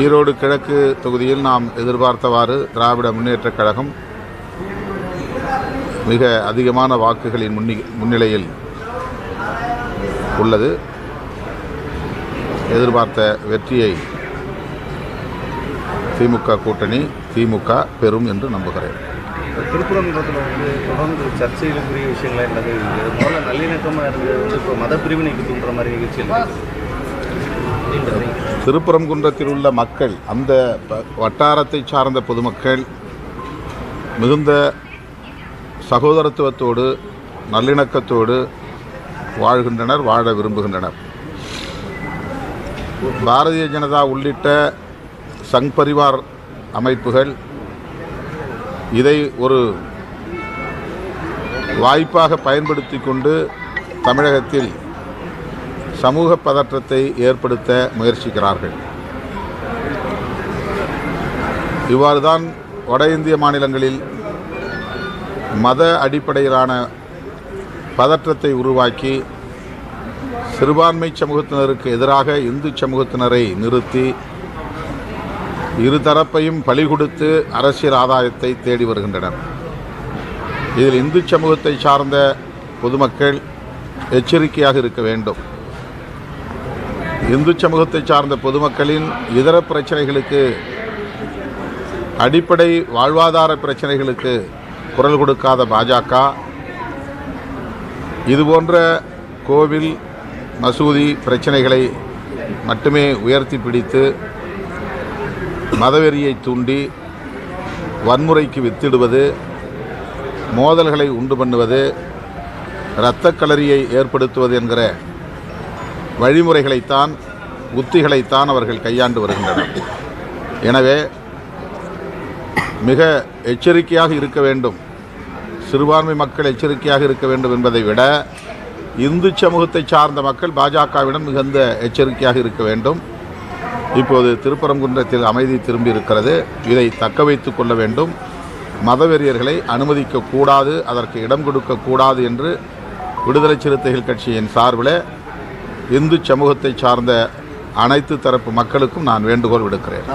ஈரோடு கிழக்கு தொகுதியில் நாம் எதிர்பார்த்தவாறு திராவிட முன்னேற்றக் கழகம் மிக அதிகமான வாக்குகளின் முன்னி முன்னிலையில் உள்ளது. எதிர்பார்த்த வெற்றியை திமுக கூட்டணி திமுக பெறும் என்று நம்புகிறேன். திருப்பரங்குன்றத்தில் வந்து தொடர்ந்து சர்ச்சைகளுக்குரிய விஷயங்கள் என்னது இது நல்லிணக்கமாக இருந்தது வந்து இப்போ மத பிரிவினைக்கு தூண்டுற மாதிரி நிகழ்ச்சிகள் திருப்பரங்குன்றத்தில் உள்ள மக்கள் அந்த வட்டாரத்தை சார்ந்த பொதுமக்கள் மிகுந்த சகோதரத்துவத்தோடு நல்லிணக்கத்தோடு வாழ்கின்றனர் வாழ விரும்புகின்றனர். பாரதிய ஜனதா உள்ளிட்ட சங் பரிவார் அமைப்புகள் இதை ஒரு வாய்ப்பாக பயன்படுத்தி கொண்டு தமிழகத்தில் சமூக பதற்றத்தை ஏற்படுத்த முயற்சிக்கிறார்கள். இவ்வாறு தான் வட இந்திய மாநிலங்களில் மத அடிப்படையிலான பதற்றத்தை உருவாக்கி சிறுபான்மை சமூகத்தினருக்கு எதிராக இந்து சமூகத்தினரை நிறுத்தி இருதரப்பையும் பலி கொடுத்து அரசியல் ஆதாயத்தை தேடி வருகின்றனர். இதில் இந்து சமூகத்தை சார்ந்த பொதுமக்கள் எச்சரிக்கையாக இருக்க வேண்டும். இந்து சமூகத்தை சார்ந்த பொதுமக்களின் இதர பிரச்சனைகளுக்கு அடிப்படை வாழ்வாதார பிரச்சனைகளுக்கு குரல் கொடுக்காத பாஜக. இதுபோன்ற கோவில் மசூதி பிரச்சனைகளை மட்டுமே உயர்த்தி பிடித்து மதவெறியை தூண்டி வன்முறைக்கு வித்திடுவது மோதல்களை உண்டு பண்ணுவது இரத்தக் களரியை ஏற்படுத்துவது என்கிற வழிமுறைகளைத்தான் உத்திகளைத்தான் அவர்கள் கையாண்டு வருகின்றனர். எனவே மிக எச்சரிக்கையாக இருக்க வேண்டும். சிறுபான்மை மக்கள் எச்சரிக்கையாக இருக்க வேண்டும் என்பதை விட இந்து சமூகத்தை சார்ந்த மக்கள் பாஜகவிடம் மிகுந்த எச்சரிக்கையாக இருக்க வேண்டும். இப்போது திருப்பரங்குன்றத்தில் அமைதி திரும்பி இருக்கிறது இதை தக்க வைத்து கொள்ள வேண்டும். மதவெறியர்களை அனுமதிக்கக்கூடாது அதற்கு இடம் கொடுக்கக்கூடாது என்று விடுதலை சிறுத்தைகள் கட்சியின் சார்பில் இந்து சமூகத்தை சார்ந்த அனைத்து தரப்பு மக்களுக்கும் நான் வேண்டுகோள் விடுக்கிறேன்.